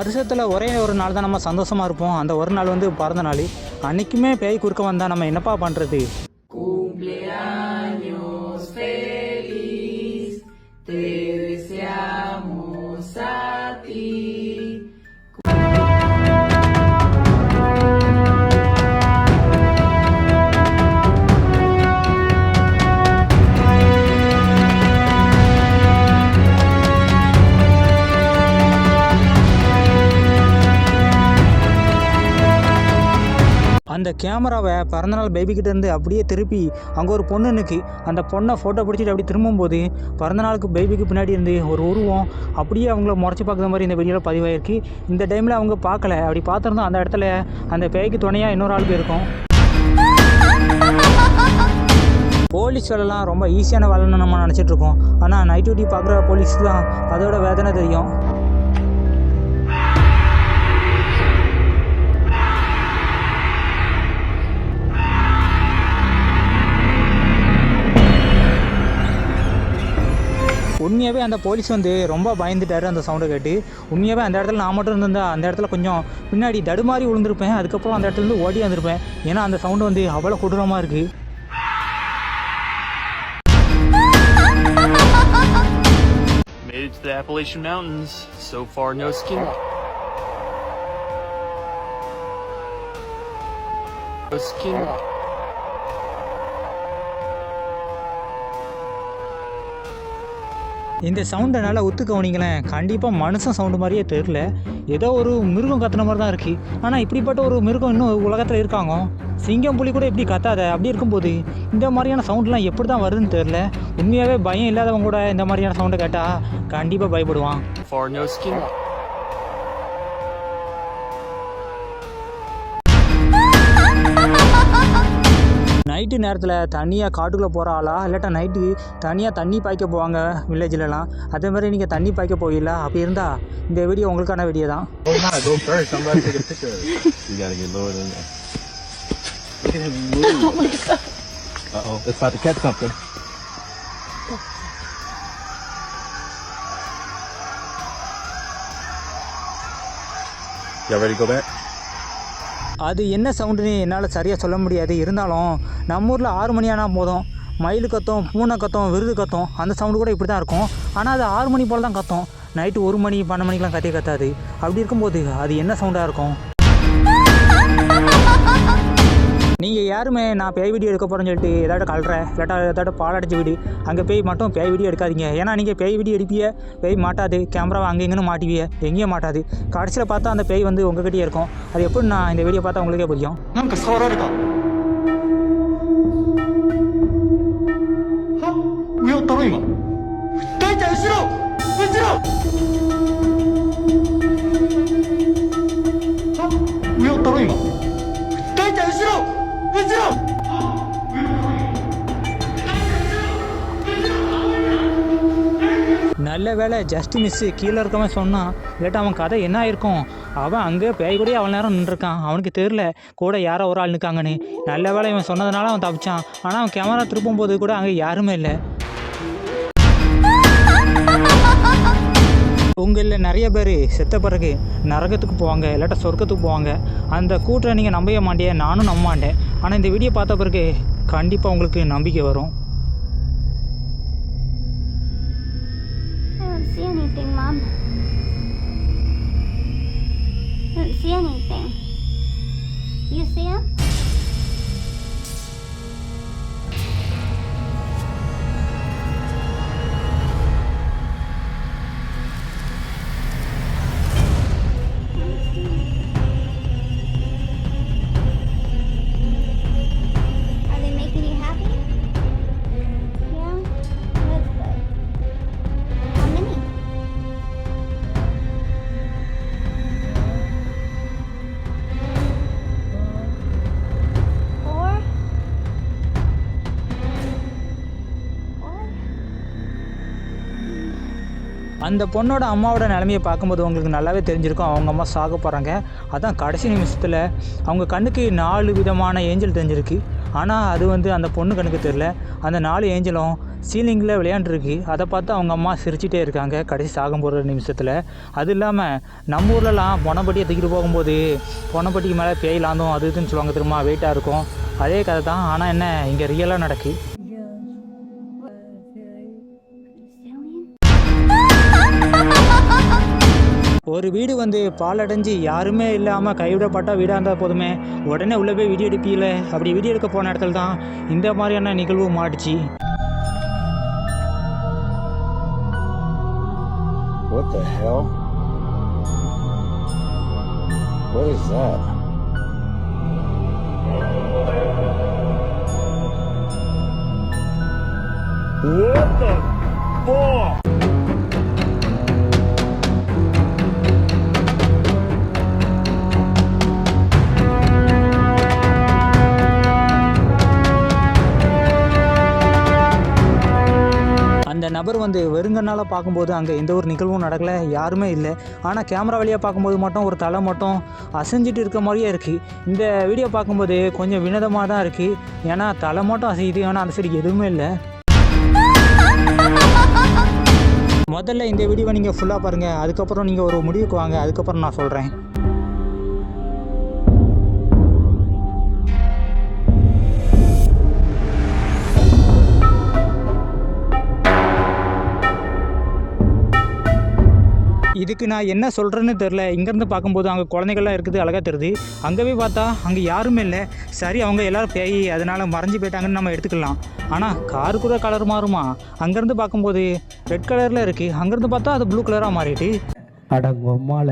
வருஷத்தில் ஒரே ஒரு நாள் தான் நம்ம சந்தோஷமாக இருப்போம். அந்த ஒரு நாள் வந்து பிறந்த நாள். அன்றைக்குமே பேய் குறுக்க வந்தால் நம்ம என்னப்பா பண்ணுறது கேமராவை பிறந்தநாள் பேபி இருந்து அப்படியே திருப்பி அங்கே ஒரு பொண்ணு நிற்கு அந்த பொண்ணை ஃபோட்டோ பிடிச்சிட்டு அப்படி திரும்பும்போது பிறந்தநாளுக்கு பேபிக்கு பின்னாடி இருந்து ஒரு உருவம் அப்படியே அவங்கள முறைச்சி பார்க்குற மாதிரி இந்த வீடியோவில் பதிவாயிருக்கு. இந்த டைமில் அவங்க பார்க்கல. அப்படி பார்த்துருந்தோம் அந்த இடத்துல அந்த பேய்க்கு துணையாக இன்னொரு ஆள் போயிருக்கும். போலீஸ் வேலைலாம் ரொம்ப ஈஸியான வேலைன்னு நம்ம நினச்சிட்ருக்கோம் ஆனால் நைட் டியூட்டி பார்க்குற போலீஸ் தான் அதோட வேதனை தெரியும். உண்மையாகவே அந்த போலீஸ் வந்து ரொம்ப பயந்துட்டார் அந்த சவுண்டை கேட்டு உண்மையாகவே அந்த இடத்துல நான் மட்டும் இருந்திருந்தா அந்த இடத்துல கொஞ்சம் பின்னாடி தடுமாறி விழுந்திருப்பேன் அதுக்கப்புறம் அந்த இடத்துல இருந்து ஓடி வந்திருப்பேன் ஏன்னா அந்த சவுண்டு வந்து அவ்வளோ கொடூரமாக இருக்குது Made it to the Appalachian Mountains. So far, no skin. No skin. இந்த சவுண்டை நல்லா ஒத்து கவனிங்களேன் கண்டிப்பாக மனுஷன் சவுண்டு மாதிரியே தெரில ஏதோ ஒரு மிருகம் கத்துன மாதிரி தான் இருக்குது ஆனால் இப்படிப்பட்ட ஒரு மிருகம் இன்னும் உலகத்தில் இருக்காங்க. சிங்கம் புலி கூட இப்படி கத்தாத? அப்படி இருக்கும்போது இந்த மாதிரியான சவுண்ட்லாம் எப்படி தான் வருதுன்னு தெரில உண்மையாகவே பயம் இல்லாதவங்க கூட இந்த மாதிரியான சவுண்டை கேட்டால் கண்டிப்பாக பயப்படுவான். நைட்டு நேரத்தில் தனியாக காட்டுக்குள்ளே போகிற ஆளா இல்லாட்டா நைட்டு தனியாக தண்ணி பாய்க்க போவாங்க வில்லேஜ்லலாம் அதே மாதிரி நீங்கள் தண்ணி பாய்க்க போகல அப்படி இருந்தால் இந்த வீடியோ உங்களுக்கான வீடியோ தான் Oh. Look at him move. Oh my god. Uh oh, it's about to catch something. Y'all ready to go back? அது என்ன சவுண்டுன்னு என்னால் சரியாக சொல்ல முடியாது. இருந்தாலும் நம்ம ஊரில் ஆறு மணி ஆனால் போதும். மயில் கத்தும் பூனை கத்தும் விருது கத்தும் அந்த சவுண்டு கூட இப்படி தான் இருக்கும். ஆனால் அது ஆறு மணி போல் தான் கத்தும். நைட்டு ஒரு மணி பன்னெண்டு மணிக்கெலாம் கத்தே கத்தாது. அப்படி இருக்கும்போது அது என்ன சவுண்டாக இருக்கும்? யாருமே நான் பேய் வீடியோ எடுக்க போகிறேன்னு சொல்லிட்டு ஏதாட்ட கல்ற இல்லாட்டா ஏதாட்ட பாலடைஞ்ச வீடு அங்கே பேய் மட்டும் பேய் வீடியோ எடுக்காதீங்க ஏன்னா நீங்கள் பேய் வீடியோ எடுப்பிய பேய் மாட்டாது கேமராவை அங்கே இங்கேன்னு மாட்டுவிய எங்கேயும் மாட்டாது கடைசியில் பார்த்தா அந்த பேய் வந்து உங்ககிட்டயே இருக்கும் அது எப்படி நான் இந்த வீடியோ பார்த்தா உங்களுக்கே புரியும் なんか触られた。は上をったろ今。大ちゃん後ろ後ろ நல்ல வேலை ஜஸ்ட் மிஸ்ஸு கீழே இருக்கவன் சொன்னான் இல்லாட்டா அவன் கதை என்ன ஆயிருக்கும்? அவன் அங்கே பேய் கூட அவன் நேரம் நின்றுருக்கான். அவனுக்கு தெரில கூட யாரோ ஒரு ஆள் நிற்காங்கன்னு. நல்ல வேலை இவன் சொன்னதுனால அவன் தப்பிச்சான். ஆனால் அவன் கேமரா திருப்பும் போது கூட அங்கே யாருமே இல்லை. உங்களில் நிறைய பேர் செத்த பிறகு நரகத்துக்கு போவாங்க இல்லாட்டா சொர்க்கத்துக்கு போவாங்க. அந்த கூட்டை நீங்கள் நம்பவே மாட்டேன் நானும் நம்ப மாட்டேன். ஆனால் இந்த வீடியோ பார்த்த பிறகு கண்டிப்பாக உங்களுக்கு நம்பிக்கை வரும். Don't see anything, Mom. I don't see anything. You see him? அந்த பொண்ணோட அம்மாவோட நிலமையை பார்க்கும்போது உங்களுக்கு நல்லாவே தெரிஞ்சிருக்கும். அவங்க அம்மா சாக போகிறாங்க அதான் கடைசி நிமிஷத்தில் அவங்க கண்ணுக்கு நாலு விதமான ஏஞ்சல் தெரிஞ்சிருக்கு. ஆனால் அது வந்து அந்த பொண்ணு கண்ணுக்கு தெரில அந்த நாலு ஏஞ்சலும் சீலிங்கில் விளையாண்டுருக்கு. அதை பார்த்து அவங்க அம்மா சிரிச்சிட்டே இருக்காங்க கடைசி சாகம் போகிற நிமிஷத்தில். அது இல்லாமல் நம்ம ஊர்லலாம் பொனப்பட்டியை தூக்கிட்டு போகும்போது பொனப்பட்டிக்கு மேலே பேய் லாந்தோம் அது இதுன்னு சொல்லுவாங்க திரும்ப வெயிட்டாக இருக்கும். அதே கதை தான் ஆனால் என்ன இங்கே ரியலாக நடக்கு. ஒரு வீடு வந்து பாலடைஞ்சு யாருமே இல்லாமல் கைவிடப்பட்ட வீடாக இருந்தால் போதுமே உடனே உள்ளே போய் வீடியோ எடுப்பீல அப்படி வீடியோ எடுக்க போன இடத்துல தான் இந்த மாதிரியான நிகழ்வு மாட்டுச்சு What the hell? What is that? What the fuck? நபர் வந்து வெறுங்கனால் பார்க்கும்போது அங்கே எந்த ஒரு நிகழ்வும் நடக்கலை யாருமே இல்லை. ஆனால் கேமரா வழியாக பார்க்கும்போது மட்டும் ஒரு தலை மட்டும் அசைஞ்சிட்டு இருக்க மாதிரியே இருக்குது இந்த வீடியோ பார்க்கும்போது கொஞ்சம் வினோதமாக தான் இருக்குது ஏன்னா தலை மட்டும் அசையுது. ஆனால் அந்த சைடு எதுவுமே இல்லை. முதல்ல இந்த வீடியோவை நீங்கள் ஃபுல்லாக பாருங்கள் அதுக்கப்புறம் நீங்கள் ஒரு முடிவுக்கு வாங்க. அதுக்கப்புறம் நான் சொல்கிறேன் இதுக்கு நான் என்ன சொல்கிறேன்னு தெரில இங்கேருந்து பார்க்கும்போது அங்கே குழந்தைகள்லாம் இருக்குது அழகாக தெரியுது. அங்கே போய் பார்த்தா அங்கே யாருமே இல்லை. சரி அவங்க எல்லோரும் பேய் அதனால் மறைஞ்சு போயிட்டாங்கன்னு நம்ம எடுத்துக்கலாம். ஆனால் காரு கூட கலர் மாறுமா? அங்கேருந்து பார்க்கும்போது ரெட் கலரில் இருக்குது அங்கேருந்து பார்த்தா அது ப்ளூ கலராக மாறிட்டு அடங்கொம்மால